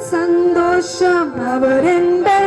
സന്തോഷം. അവരെന്തലൻ